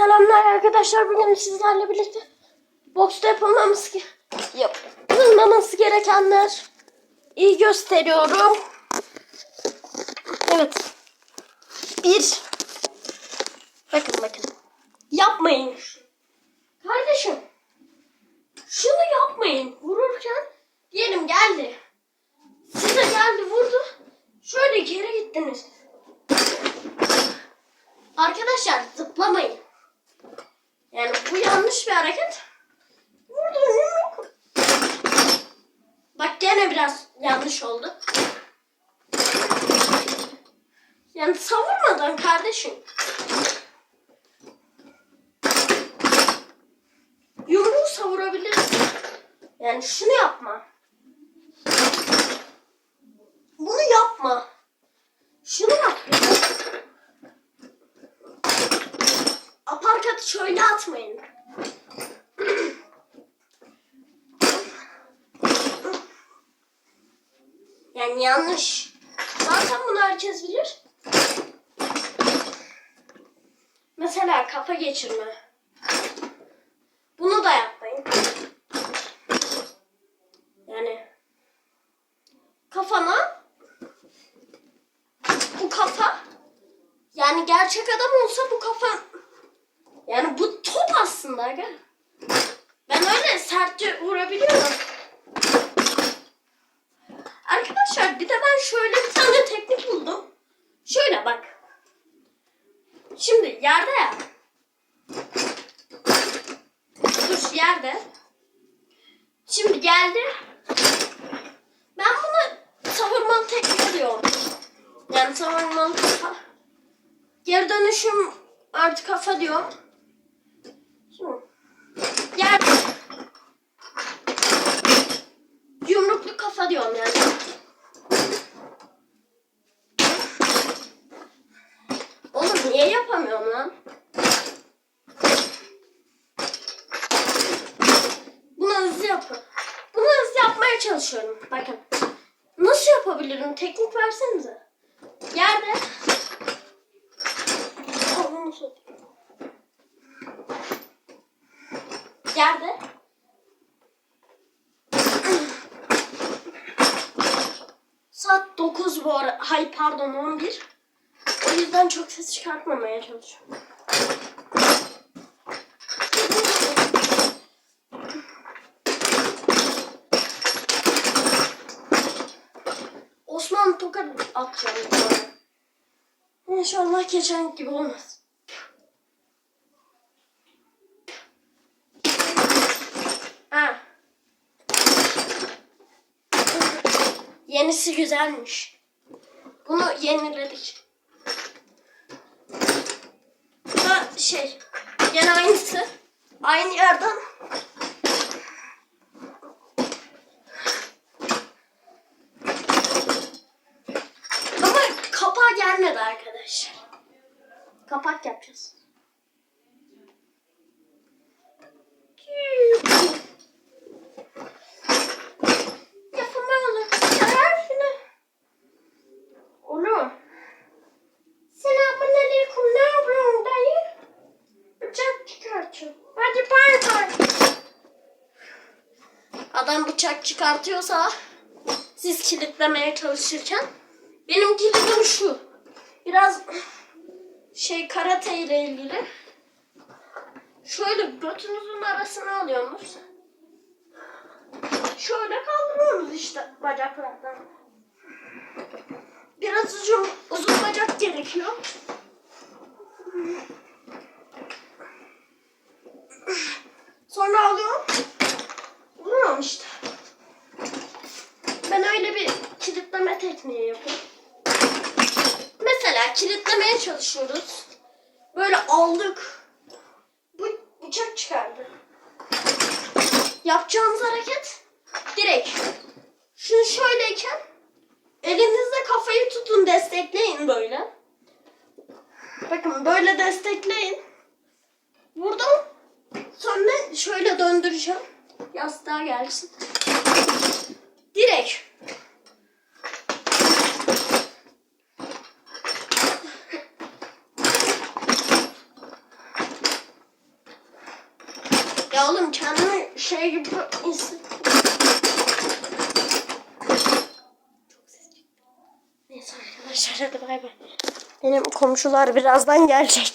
Selamlar arkadaşlar. Bugün sizlerle birlikte boxta yapılmamız ge- yapılmaması gerekenler iyi gösteriyorum. Evet. Bir. Bakın bakın. Yapmayın. Kardeşim. Şunu yapmayın. Vururken diyelim geldi. Size geldi vurdu. Şöyle geri gittiniz. Arkadaşlar zıplamayın. Yani bu yanlış bir hareket. Vurdu. Bak gene biraz yanlış oldu. Yani savurmadan kardeşim. Yumruğu savurabilirsin. Yani şunu yapma. Bunu yapma. Şunu yap. Aparkatı şöyle atmayın. Yani yanlış. Zaten bunu herkes bilir. Mesela kafa geçirme. Bunu da yapmayın. Yani kafana bu kafa yani gerçek adam olsa bu kafa yani bu top aslında aga. Ben öyle sertçe vurabiliyorum. Arkadaşlar bir de ben şöyle bir tane teknik buldum. Şöyle bak. Şimdi yerde ya. Dur yerde. Şimdi geldi. Ben bunu savurmalı teknik diyorum. Yani savurmalı kafa. Geri dönüşüm artı kafa diyorum. Şimdi yerde. Yumruklu kafa diyorum yani. Oğlum niye yapamıyorum lan? Bunu hızlı yapın. Bunu hızlı yapmaya çalışıyorum. Bakın. Nasıl yapabilirim? Teknik versenize. Yerde. Yerde. Saat 9 bu ara. Hay pardon 11. O yüzden çok ses çıkartmamaya çalışıyorum. Osman tokat atacağım. İnşallah geçen gibi olmaz. Yenisi güzelmiş. Bunu yeniledik. Bu da şey, gene aynısı. Aynı yerden. Ama kapağı gelmedi arkadaşlar. Kapak yapacağız. Yapma oğlum. Yarar şunu. Oğlum. Selamun aleyküm. Ne yapıyorsun dayı? Bıçak çıkartıyor. Hadi bay bay. Adam bıçak çıkartıyorsa siz kilitlemeye çalışırken benim kilidim şu. Biraz şey karate ile ilgili. Şöyle götünüzün arasına alıyorsunuz. Şöyle kaldırıyoruz işte bacaklardan. Biraz uzun, uzun bacak gerekiyor. Sonra alıyorum. Vuruyorum işte. Ben öyle bir kilitleme tekniği yapıyorum. Mesela kilitlemeye çalışıyoruz. Böyle aldık. Bu bıçak çıkardı. Yapacağınız hareket direkt. Şunu şöyleyken elinizle kafayı tutun destekleyin böyle. Bakın böyle destekleyin. Buradan sonra şöyle döndüreceğim. Yastığa gelsin. Direkt. Ya oğlum kendimi şey gibi. Neyse arkadaşlar hadi bay bay. Benim komşular birazdan gelecek.